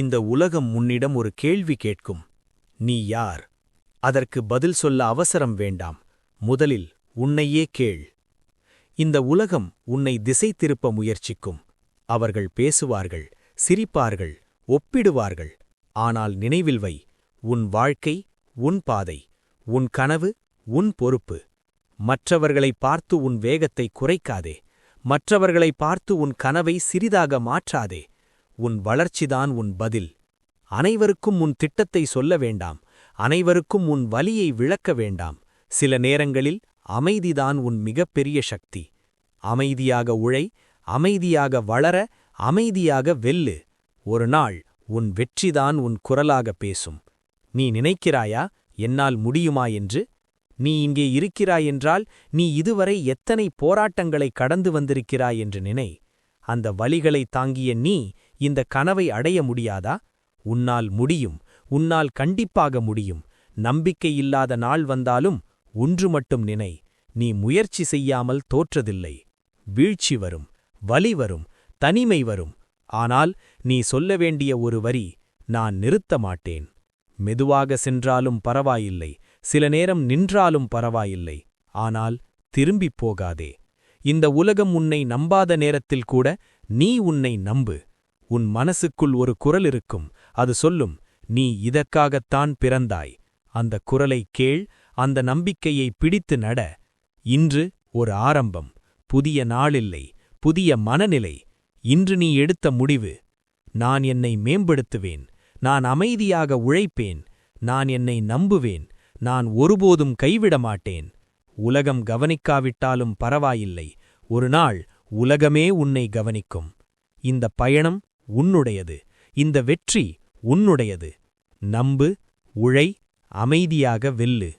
இந்த உலகம் உன்னிடம் ஒரு கேள்வி கேட்கும். நீ யார்? அதற்கு பதில் சொல்ல அவசரம் வேண்டாம். முதலில் உன்னையே கேள். இந்த உலகம் உன்னை திசை திருப்ப முயற்சிக்கும். அவர்கள் பேசுவார்கள் சிரிப்பார்கள் ஒப்பிடுவார்கள். ஆனால் நினைவில் வை உன் வாழ்க்கை உன் பாதை உன் கனவு உன் பொறுப்பு. மற்றவர்களை பார்த்து உன் வேகத்தை குறைக்காதே. மற்றவர்களை பார்த்து உன் கனவை சிறிதாக மாற்றாதே. உன் வளர்ச்சிதான் உன் பதில். அனைவருக்கும் உன் திட்டத்தை சொல்ல வேண்டாம். அனைவருக்கும் உன் வலியை விளக்க வேண்டாம். சில நேரங்களில் அமைதிதான் உன் மிகப்பெரிய சக்தி. அமைதியாக உழை அமைதியாக வளர அமைதியாக வெல்லு. ஒரு நாள் உன் வெற்றிதான் உன் குரலாக பேசும். நீ நினைக்கிறாயா? என்னால் முடியுமா என்று? நீ இங்கே இருக்கிறாய் என்றால் நீ இதுவரை எத்தனை போராட்டங்களை கடந்து வந்திருக்கிறாய் என்று நினை. அந்த வலிகளை தாங்கிய நீ இந்த கனவை அடைய முடியாதா? உன்னால் முடியும் உன்னால் கண்டிப்பாக முடியும். நம்பிக்கை இல்லாத நாள் வந்தாலும் ஒன்று மட்டும் நினை நீ முயற்சி செய்யாமல் தோற்றதில்லை. வீழ்ச்சி வரும் வலி வரும் தனிமை வரும். ஆனால் நீ சொல்ல வேண்டிய ஒரு வரி நான் நிறுத்த மாட்டேன். மெதுவாக சென்றாலும் பரவாயில்லை சில நேரம் நின்றாலும் பரவாயில்லை. ஆனால் திரும்பிப் போகாதே. இந்த உலகம் உன்னை நம்பாத நேரத்தில் கூட நீ உன்னை நம்பு. உன் மனசுக்குள் ஒரு குரல் இருக்கும். அது சொல்லும் நீ இதற்காகத்தான் பிறந்தாய். அந்த குரலை கேள் அந்த நம்பிக்கையை பிடித்து நட. இன்று ஒரு ஆரம்பம் புதிய நாளில்லை புதிய மனநிலை. இன்று நீ எடுத்த முடிவு. நான் என்னை மேம்படுத்துவேன். நான் அமைதியாக உழைப்பேன். நான் என்னை நம்புவேன். நான் ஒருபோதும் கைவிட மாட்டேன் உலகம் கவனிக்காவிட்டாலும் பரவாயில்லை. ஒரு நாள் உலகமே உன்னை கவனிக்கும். இந்த பயணம் உன்னுடையது. இந்த வெற்றி உன்னுடையது. நம்பு உழை அமைதியாக வெல்லு.